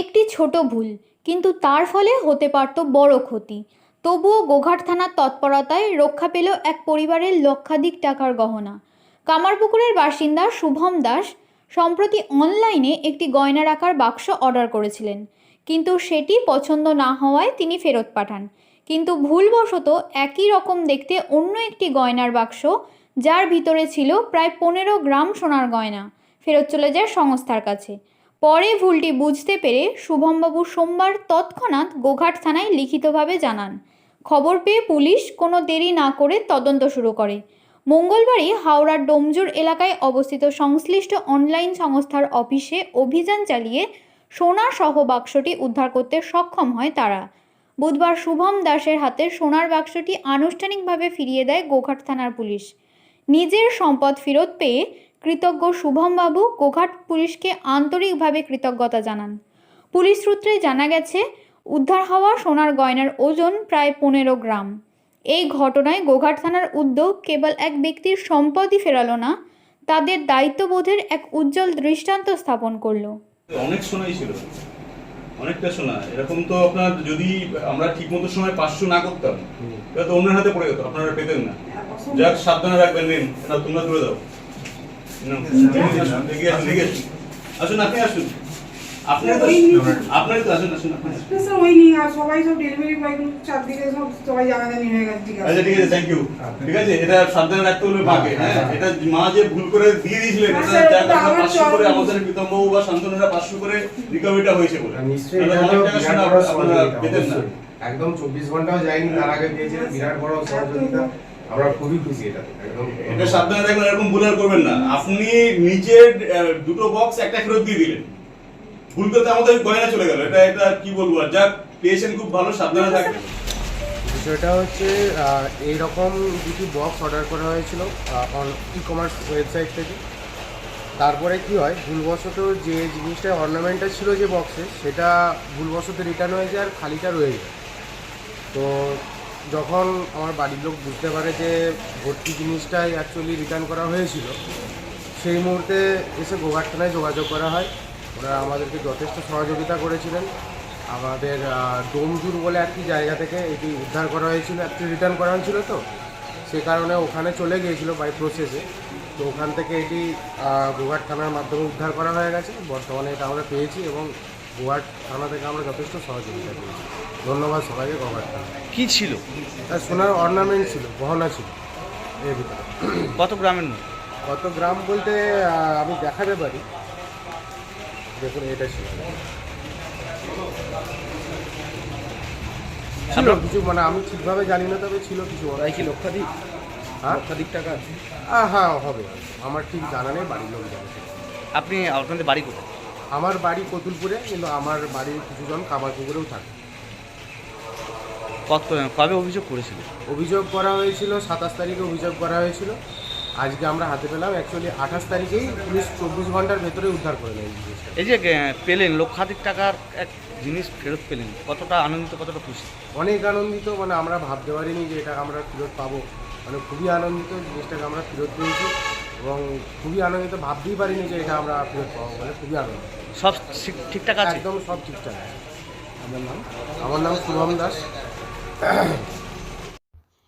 একটি ছোট ভুল, কিন্তু তার ফলে হতে পারত বড় ক্ষতি। তবুও গোঘাট থানার তৎপরতায় রক্ষা পেল এক পরিবারের লক্ষাধিক টাকার গহনা। কামারপুকুরের বাসিন্দা শুভম দাস সম্প্রতি অনলাইনে একটি গয়না রাখার বাক্স অর্ডার করেছিলেন। কিন্তু সেটি পছন্দ না হওয়ায় তিনি ফেরত পাঠান। কিন্তু ভুলবশত একই রকম দেখতে অন্য একটি গয়নার বাক্স যার ভিতরে ছিল প্রায় পনেরো গ্রাম সোনার গয়না, ফেরত চলে যায় সংস্থার কাছে। পরে ভুলটি বুঝতে পেরে শুভমবাবু সোমবার তৎক্ষণাৎ গোঘাট থানায় লিখিতভাবে জানান। খবর পেয়ে পুলিশ কোনো দেরি না করে তদন্ত শুরু করে। মঙ্গলবারই হাওড়ার ডোমজুর এলাকায় অবস্থিত সংশ্লিষ্ট অনলাইন সংস্থার অফিসে অভিযান চালিয়ে সোনা সহ বাক্সটি উদ্ধার করতে সক্ষম হয় তারা। বুধবার শুভম দাসের হাতে সোনার বাক্সটি আনুষ্ঠানিকভাবে ফিরিয়ে দেয় গোঘাট থানার পুলিশ। নিজের সম্পদ ফেরত পেয়ে কৃতজ্ঞ শুভমবাবু গোঘাট পুলিশকে আন্তরিকভাবে কৃতজ্ঞতা জানান। পুলিশ সূত্রে জানা গেছে উদ্ধার হওয়া সোনার গয়নার ওজন প্রায় পনেরো গ্রাম। এই ঘটনায় গোঘাট থানার উদ্যোগ কেবল এক ব্যক্তির সম্পদই ফেরালো না তাদের দায়িত্ববোধের এক উজ্জ্বল দৃষ্টান্ত স্থাপন করল। অনেক সোনাই ছিল। অনেকটা সোনা এরকম তো আপনার যদি আমরা ঠিক মতো সময় পাঁচশো না করতাম তাহলে তো অন্যের হাতে পড়ে যেত আপনারা পেতেন না। যাক সাবধানে রাখবেন নিন। এটা তোমরা তুলে দাও। আসুন আপনি আসুন। আপনি তো আসুন আসুন স্যার ওই নিয়ে আর সবাই সব ডেলিভারি বয় চারদিকে সব সবাই জানাজানি হয়ে গেছে ঠিক আচ্ছা ঠিক আছে থ্যাংক ইউ ঠিক আছে এটা সাবধানে রাখতে হলে মাকে হ্যাঁ? এটা মা যে ভুল করে দিয়ে দিয়েছিলেন হ্যাঁ, এটা পাঁচশো করে বা শান্তনুরা পাঁচশো করে রিকভারিটা হয়েছে বলে। নিশ্চয়ই আপনারা পেতেন না। একদম চব্বিশ ঘন্টাও যায়নি তার আগে দিয়েছে বিরাট বড় সহযোগিতা। আমরা খুবই খুশি এটা একদম। এটা সাবধানে রাখবেন এরকম ভুল আর করবেন না। আপনি আহ, দুটো বক্স একটা ফেরত দিয়ে দিলেন। ভুল করতে আমাদের গয়না চলে গেল। এটা এটা কি বলব? আর যাক পেয়েছেন খুব ভালো সাবধানে থাকবেন। বিষয়টা হচ্ছে এইরকম দুটি বক্স অর্ডার করা হয়েছিল ই কমার্স ওয়েবসাইট থেকে। তারপরে কি হয় ভুলবশত যে জিনিসটা অর্নামেন্টটা ছিল যে বক্সে সেটা ভুলবশত রিটার্ন হয়ে যায় আর খালিটা রয়ে যায় তো যখন আমার বাড়ির লোক বুঝতে পারে যে ভর্তি জিনিসটাই অ্যাকচুয়ালি রিটার্ন করা হয়েছিল, সেই মুহূর্তে এসে গোঘাট থানায় যোগাযোগ করা হয়। ওরা আমাদেরকে যথেষ্ট সহযোগিতা করেছিলেন। আমাদের ডোমজুর বলে একটি জায়গা থেকে এটি উদ্ধার করা হয়েছিল একটি রিটার্ন করা হয়েছিল তো। সে কারণে ওখানে চলে গিয়েছিল বাই প্রসেসে তো ওখান থেকে এটি গোঘাট থানার মাধ্যমে উদ্ধার করা হয়ে গেছে। বর্তমানে এটা আমরা পেয়েছি এবং গোঘাট থানা থেকে আমরা যথেষ্ট সহযোগিতা পেয়েছি। ধন্যবাদ সবাইকে গোঘাট থানা কি ছিল? আর সোনার অর্নামেন্ট ছিল গহনা ছিল এর ভিতরে। কত গ্রামের নোট কত গ্রাম বলতে আহ, আমি দেখাতে পারি। দেখুন এটা ছিল। ছিল কিছু মানে আমি ঠিকভাবে জানি না তবে ছিল কিছু। তাই কি লক্ষাধিক? হ্যাঁ? লক্ষাধিক টাকা? আহ, হ্যাঁ হবে। আমার ঠিক জানা নেই বাড়ির লোক জানে। আপনি আপনাদের বাড়ি কোথায়? আমার বাড়ি কতুলপুরে কিন্তু আমার বাড়ির কিছুজন কামারপুকুরেও থাকে। কত কবে অভিযোগ করেছিল? অভিযোগ করা হয়েছিল সাতাশ তারিখে অভিযোগ করা হয়েছিল। আজকে আমরা হাতে পেলাম অ্যাকচুয়ালি আঠাশ তারিখেই পুলিশ চব্বিশ ঘণ্টার ভেতরে উদ্ধার করে নেয় এই যে পেলেন লক্ষাধিক টাকার এক জিনিস ফেরত পেলেন কতটা আনন্দিত কতটা খুশি? অনেক আনন্দিত মানে আমরা ভাবতে পারিনি যে এটা আমরা ফেরত পাবো। মানে খুবই আনন্দিত জিনিসটাকে আমরা ফেরত পেয়েছি। এবং খুবই আনন্দিত ভাবতেই পারিনি যে এটা আমরা ফেরত পাবো বলে খুবই আনন্দ সব ঠিক- ঠিকঠাক আছে? একদম সব ঠিকঠাক আছে। আমার নাম আমার নাম শুভম দাস।